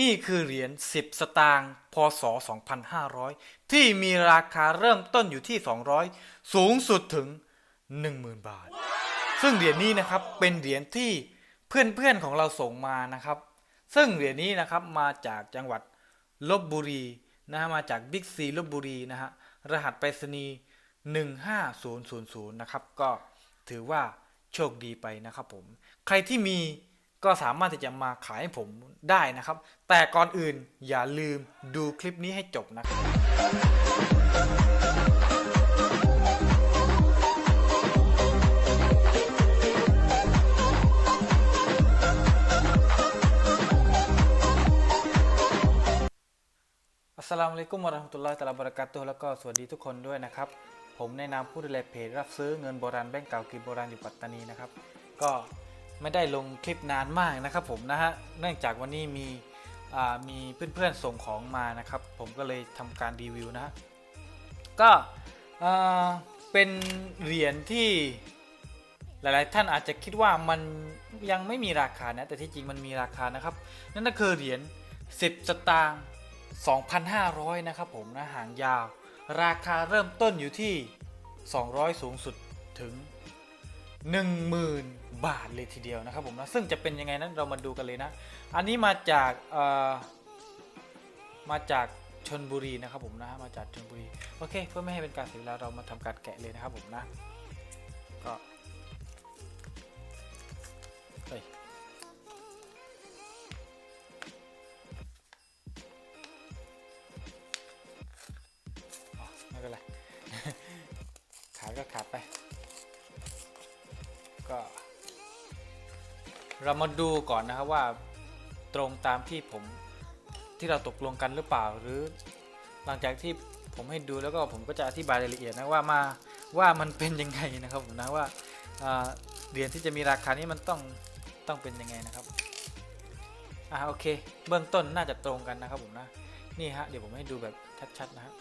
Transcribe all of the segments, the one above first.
นี่คือเหรียญ 10 สตางค์พศ 2500 ที่มีราคาเริ่มต้นอยู่ที่ 200 สูงสุดถึง 10,000 บาท ซึ่งเหรียญนี้นะครับเป็นเหรียญที่เพื่อนๆของเราส่งมานะครับ ซึ่งเหรียญนี้นะครับมาจากจังหวัดลบบุรีนะฮะมาจากบิ๊กซีลบบุรีนะฮะรหัสไปรษณีย์15000 นะครับ ก็ถือว่าโชคดีไปนะครับผม ใครที่มี ก็สามารถที่จะมาขายให้ผมได้นะครับ แต่ก่อนอื่นอย่าลืมดูคลิปนี้ให้จบนะครับอัสสลามุอะลัยกุมวะราะห์มะตุลลอฮิตะอาลาบะเราะกาตุฮ์แล้วก็สวัสดีทุกคนด้วยนะครับ ผมในนามผู้ดูแลเพจรับซื้อเงินโบราณแบงก์เก่ากินโบราณอยู่ปัตตานีนะครับ ก็ ไม่ได้ลงคลิปนานมากนะครับผมนะฮะเนื่องจากวันนี้มีมีเพื่อนๆส่งของมานะครับ ผมก็เลยทำการรีวิวนะฮะก็เอ่อเป็นเหรียญที่หลายๆ ท่านอาจจะคิดว่ามันยังไม่มีราคานะแต่ที่จริงมันมีราคานะครับ นั่นก็คือเหรียญ10 สตางค์2,500 นะครับผมนะหางยาว ราคาเริ่มต้นอยู่ที่ 200 สูงสุดถึง 10,000 บาทเลยทีเดียวนะครับผมนะซึ่งจะเป็นยังไงนั้นเรามาดูกันเลยนะ อันนี้มาจากเอ่อมาจากชนบุรีนะครับผมนะมาจากชนบุรีโอเค เพื่อไม่ให้เป็นการเสียเวลาเรามาทำการแกะเลยนะครับผมนะก็เฮ้ยไม่เป็นไรขาดก็ขาดไป ก็ เรามาดูก่อนนะครับว่าตรงตามที่ผมที่เราตกลงกันหรือเปล่า หรือหลังจากที่ผมให้ดูแล้วก็ผมก็จะอธิบายรายละเอียดนะว่ามาว่ามันเป็นยังไงนะครับผมนะว่าเหรียญที่จะมีราคานี้มันต้องต้องเป็นยังไงนะครับอ่าโอเค เบื้องต้นน่าจะตรงกันนะครับผมนะนี่ฮะเดี๋ยวผมให้ดูแบบชัดๆนะฮะ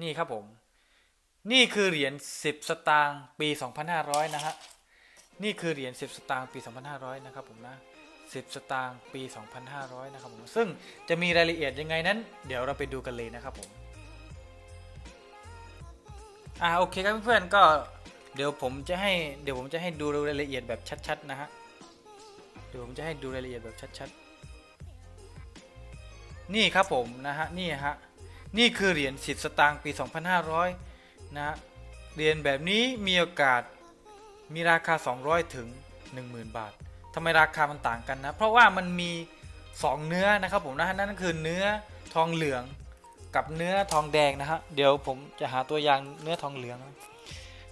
นี่ครับผม นี่คือเหรียญ10 สตางค์ปี 2500 นะฮะ นี่คือเหรียญ10 สตางค์ปี 2500 นะครับผมนะ 10 สตางค์ปี 2500 นะครับผม ซึ่งจะมีรายละเอียดยังไงนั้น เดี๋ยวเราไปดูกันเลยนะครับผม อ่าโอเคครับเพื่อนๆก็เดี๋ยวผมจะให้เดี๋ยวผมจะให้ดูรายละเอียดแบบชัดๆนะฮะ เดี๋ยวผมจะให้ดูรายละเอียดแบบชัดๆ นี่ครับผมนะฮะ นี่ฮะ นี่คือเหรียญ10 สตางค์ปี 2500 นะเรียญแบบนี้มีโอกาสมีราคา 200 ถึง 10,000 บาททำไมราคามันต่างกันนะ เพราะว่ามันมี 2 เนื้อนะครับผมนะนั่นคือเนื้อทองเหลืองกับเนื้อทองแดงนะฮะเดี๋ยวผมจะหาตัวอย่างเนื้อทองเหลืองนะ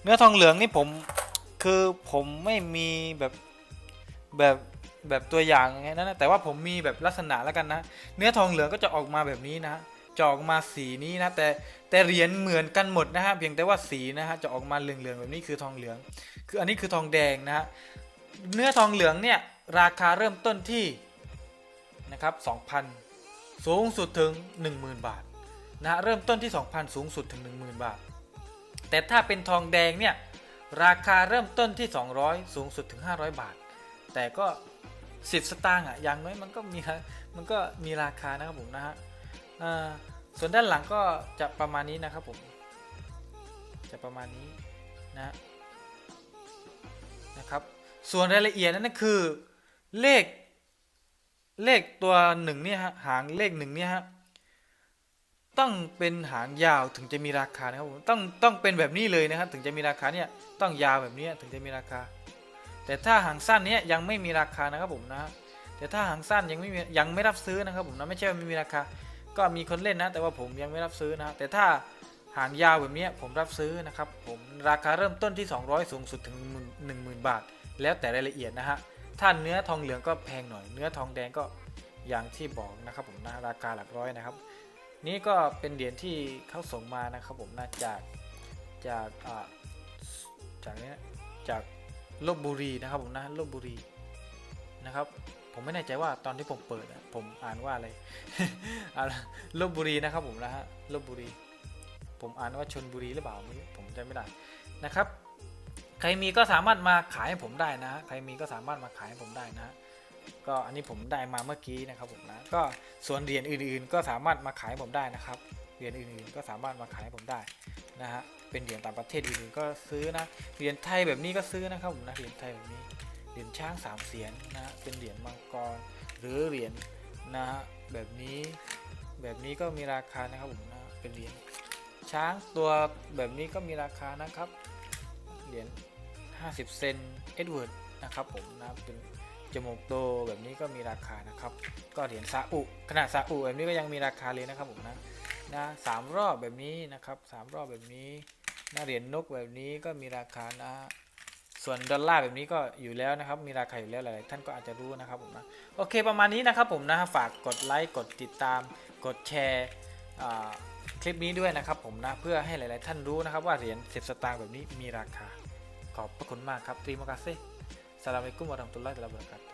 เนื้อทองเหลืองนี่ผมคือผมไม่มีแบบแบบแบบตัวอย่างไงนั้นนะแต่ว่าผมมีแบบลักษณะแล้วกันนะ เนื้อทองเหลืองก็จะออกมาแบบนี้นะ จะออกมาสีนี้นะแต่แต่เหรียญเหมือนกันหมดนะฮะเพียงแต่ว่าสีนะฮะจะออกมาเหลืองๆแบบนี้คือทองเหลือง คืออันนี้คือทองแดงนะฮะเนื้อทองเหลืองเนี่ยราคาเริ่มต้นที่นะครับ2,000 สูงสุดถึง 10,000 บาทนะฮะเริ่มต้นที่ 2,000 สูงสุดถึง 10,000 บาท แต่ถ้าเป็นทองแดงเนี่ยราคาเริ่มต้นที่ 200 สูงสุดถึง 500 บาท แต่ก็ 10 สตางค์อะอย่างน้อยมันก็มีมันก็มีราคานะครับผมนะฮะ ส่วนด้านหลังก็จะประมาณนี้นะครับผม จะประมาณนี้นะนะครับ ส่วนรายละเอียดนั่นคือเลขเลขตัวหนึ่งเนี่ยฮะหางเลขหนึ่งเนี่ยฮะต้องเป็นหางยาวถึงจะมีราคานะครับผมต้องต้องเป็นแบบนี้เลยนะครับถึงจะมีราคาเนี่ยต้องยาวแบบนี้ถึงจะมีราคา แต่ถ้าหางสั้นเนี่ยยังไม่มีราคานะครับผมนะแต่ถ้าหางสั้นยังไม่ยังไม่รับซื้อนะครับผมนะไม่ใช่ว่าไม่มีราคา ก็มีคนเล่นนะ แต่ว่าผมยังไม่รับซื้อนะ แต่ถ้าหางยาวแบบนี้ผมรับซื้อนะครับ ผมราคาเริ่มต้นที่ 200 สูงสุดถึง 10,000 บาท แล้วแต่รายละเอียดนะฮะ ถ้าเนื้อทองเหลืองก็แพงหน่อย เนื้อทองแดงก็อย่างที่บอกนะครับผมนะราคาหลักร้อยนะครับ นี่ก็เป็นเหรียญที่เขาส่งมานะครับผมนะจากจากอ่าจากเนี้ยจากลบบุรีนะครับผมนะลบบุรีนะครับ ผมไม่แน่ใจว่าตอนที่ผมเปิดอะผมอ่านว่าอะไรลบบุรีนะครับผมนะฮะลบบุรี ผมอ่านว่าชนบุรีหรือเปล่าไม่ผมจำไม่ได้นะครับ ใครมีก็สามารถมาขายให้ผมได้นะ ใครมีก็สามารถมาขายให้ผมได้นะฮะก็อันนี้ผมได้มาเมื่อกี้นะครับผมนะ ก็ส่วนเหรียญอื่น ๆ ก็สามารถมาขายผมได้นะครับ เหรียญอื่น ๆ ก็สามารถมาขายผมได้นะฮะ เป็นเหรียญต่างประเทศอื่นๆก็ซื้อนะ เหรียญไทยแบบนี้ก็ซื้อนะครับผมนะ เหรียญไทยแบบนี้ เหรียญช้างสามเสียนนะฮะเป็นเหรียญมังกร หรือเหรียญนะฮะแบบนี้แบบนี้ก็มีราคานะครับผมนะเป็นเหรียญช้างตัวแบบนี้ก็มีราคานะครับเหรียญ50 เซนเอ็ดเวิร์ดนะครับผมนะเป็นจมูกโตแบบนี้ก็มีราคานะครับ ก็เหรียญซาอุขนาดซาอุแบบนี้ก็ยังมีราคาเลยนะครับผมนะนะสามรอบแบบนี้นะครับสามรอบแบบนี้นะเหรียญนกแบบนี้ก็มีราคานะ ส่วนดอลลาร์แบบนี้ก็อยู่แล้วนะครับ มีราคาอยู่แล้วหลายๆท่านก็อาจจะรู้นะครับผมนะโอเคประมาณนี้นะครับผมนะฝากกดไลค์กดติดตาม กดแชร์คลิปนี้ด้วยนะครับผมนะเพื่อให้หลาย ๆ ท่านรู้นะครับว่าเหรียญ10 สตางค์แบบนี้มีราคา ขอบพระคุณมากครับตรีมากาเซ่สลามอะลัยกุมวะเราะห์มตุลลาฮิตะลาบะกาต